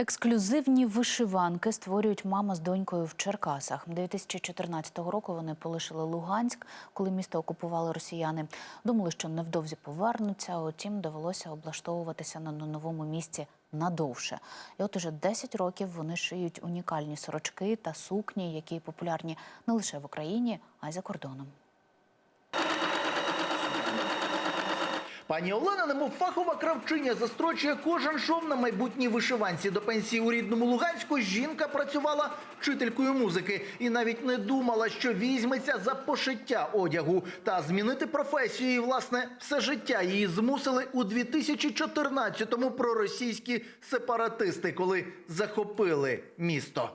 Ексклюзивні вишиванки створюють мама з донькою в Черкасах. 2014 року вони полишили Луганськ, коли місто окупували росіяни. Думали, що невдовзі повернуться. Утім, довелося облаштовуватися на новому місці надовше. І от уже 10 років вони шиють унікальні сорочки та сукні, які популярні не лише в Україні, а й за кордоном. Пані Олена, немов фахова кравчиня, застрочує кожен шов на майбутній вишиванці. До пенсії у рідному Луганську жінка працювала вчителькою музики і навіть не думала, що візьметься за пошиття одягу. Та змінити професію і, власне, все життя її змусили у 2014-му проросійські сепаратисти, коли захопили місто.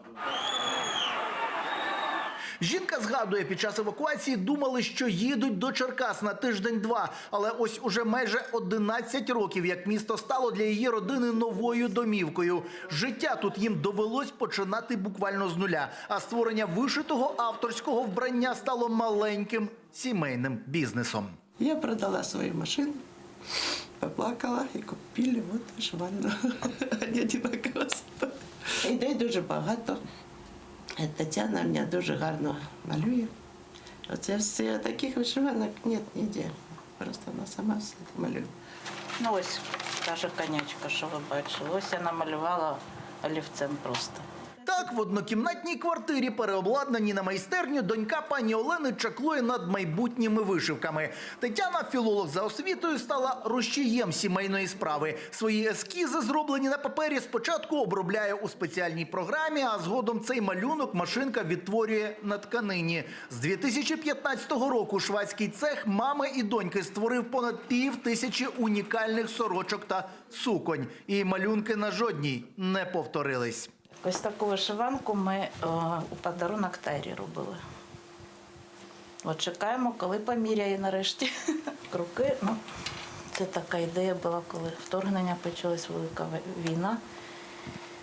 Жінка згадує, під час евакуації думали, що їдуть до Черкас на тиждень-два. Але ось уже майже 11 років, як місто стало для її родини новою домівкою. Життя тут їм довелось починати буквально з нуля. А створення вишитого авторського вбрання стало маленьким сімейним бізнесом. Я продала свою машину, поплакала і купили от. Одинаково. Ідей дуже багато. Е, Тетяна мене дуже гарно малює. Оце все таких вишиванок нет ніде. Просто вона сама все це малює. Ну ось та ж конячка, що ви бачили. Ось я намалювала олівцем просто. Так, в однокімнатній квартирі, переобладнаній на майстерню, донька пані Олени чаклує над майбутніми вишивками. Тетяна, філолог за освітою, стала рушієм сімейної справи. Свої ескізи, зроблені на папері, спочатку обробляє у спеціальній програмі, а згодом цей малюнок машинка відтворює на тканині. З 2015 року швадський цех мами і доньки створив понад пів тисячі унікальних сорочок та суконь. І малюнки на жодній не повторились. Ось таку вишиванку ми о, у подарунок Тайрі робили. От чекаємо, коли поміряє нарешті. Круки. ну, це така ідея була, коли вторгнення почалась велика війна.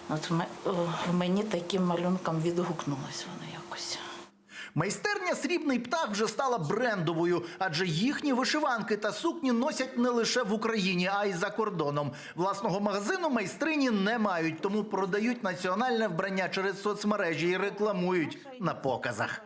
От в мені таким малюнком відгукнулось воно якось. Майстерня Срібний птах вже стала брендовою, адже їхні вишиванки та сукні носять не лише в Україні, а й за кордоном. Власного магазину майстрині не мають, тому продають національне вбрання через соцмережі і рекламують на показах.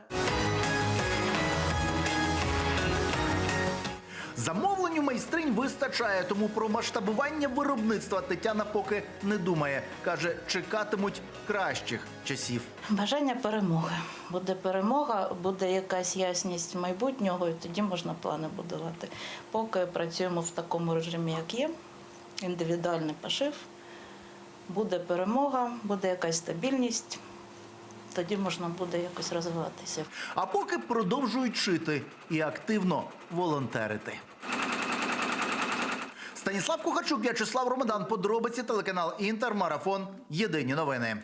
Замовленню майстринь вистачає, тому про масштабування виробництва Тетяна поки не думає. Каже, чекатимуть кращих часів. Бажання перемоги. Буде перемога, буде якась ясність майбутнього, і тоді можна плани будувати. Поки працюємо в такому режимі, як є, індивідуальний пошив. Буде перемога, буде якась стабільність, тоді можна буде якось розвиватися. А поки продовжують шити і активно волонтерити. Станіслав Кухачук, В'ячеслав Ромадан. Подробиці телеканал Інтер. Марафон. Єдині новини.